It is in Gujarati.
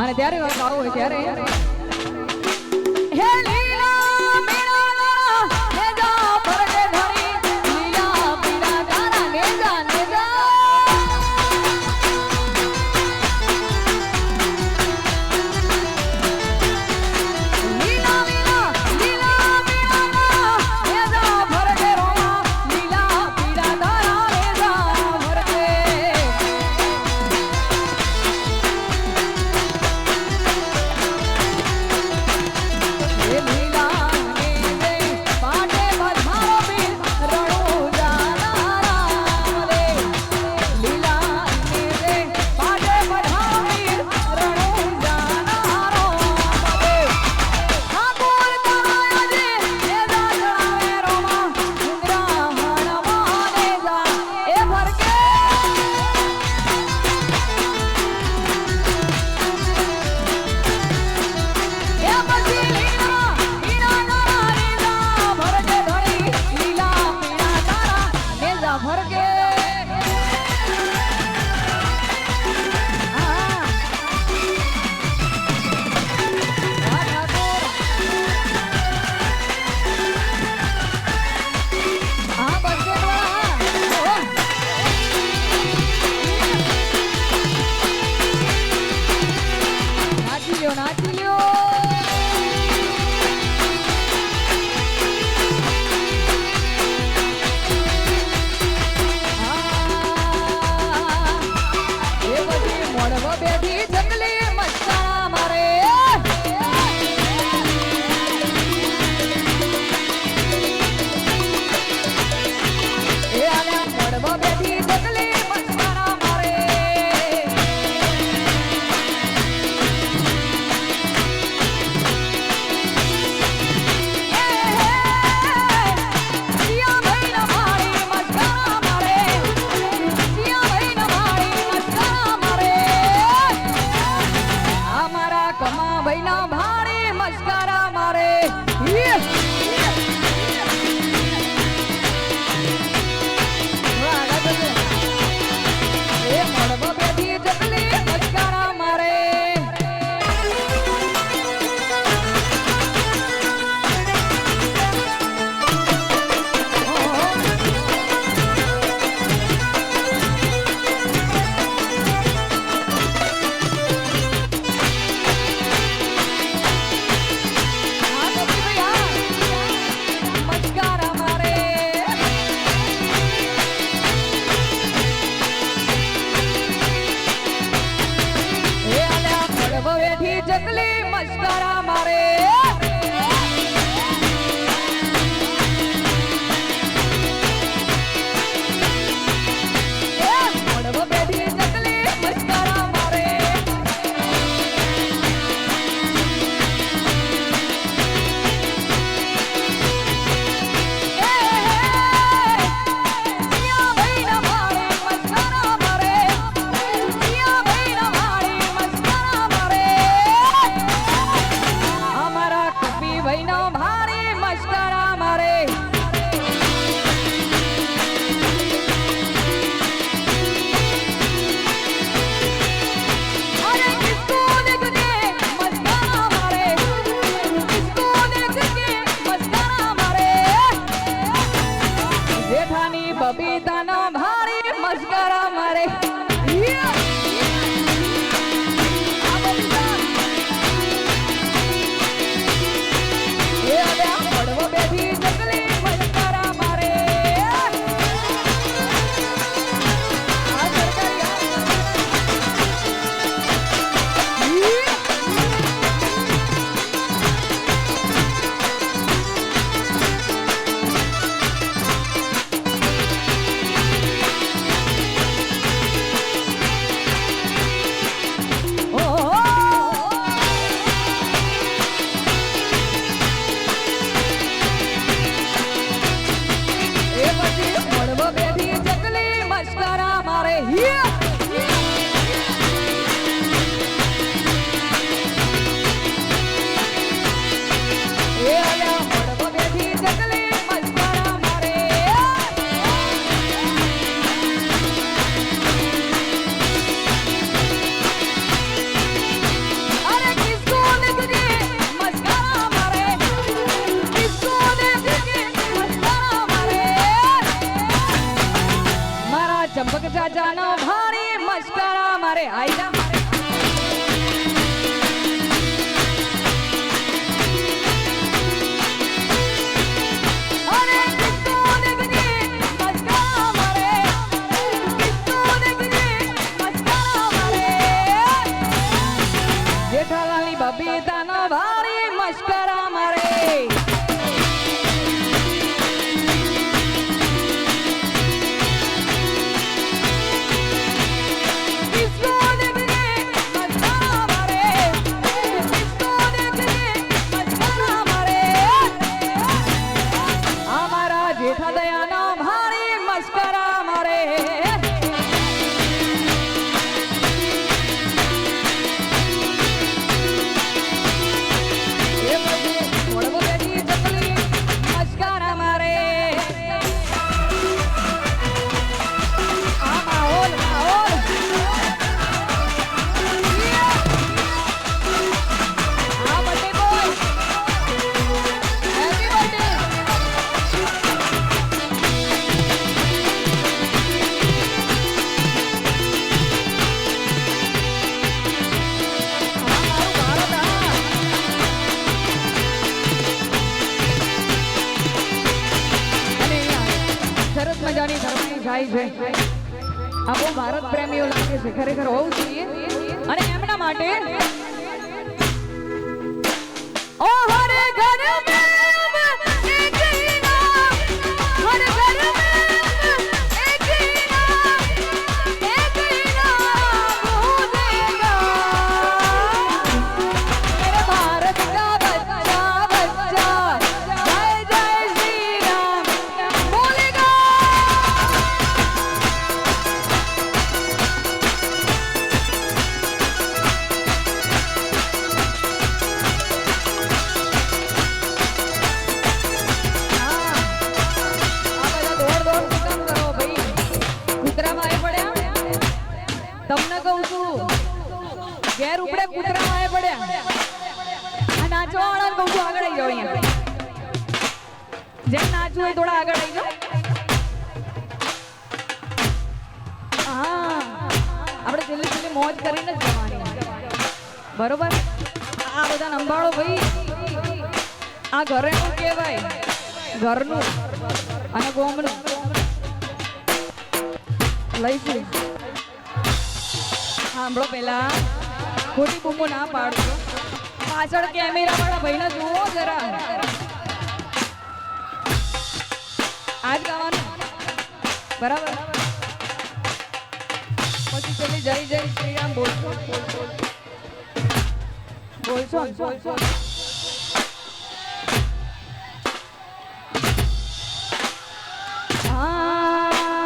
અને ત્યારે વાત આવો ત્યારે. હે કોઈના ભારે મસ્કરા. papito. Mare. Yeah! મારે આઈ જા મારે. જાય છે. આ બહુ ભારત પ્રેમીઓ લાગે છે. ખરેખર હોવું જોઈએ. અને એમના માટે ઓ હરે ઘર કહું છું આગળ આવી જાઓ અહીંયા. જેમ નાચવું હોય થોડા આગળ આવી જાઓ. હા. આપણે છેલ્લી છેલ્લી મોજ કરીને જ જવાની. બરોબર? આ બધા નંબાળો ભાઈ, આ ઘરેનું કહેવાય. ઘરનું અને ગોમનું. લઈશું. સાંભળો પેલા ખોટી બૂમો ના પાડજો પાછળ કેમેરા વાળા ભાઈને જુઓ જરા. આજ ગાવાનું. બરાબર? પછી પેલી જય જય શ્રીરામ બોલશો બોલશો? બોલશો? બોલશો?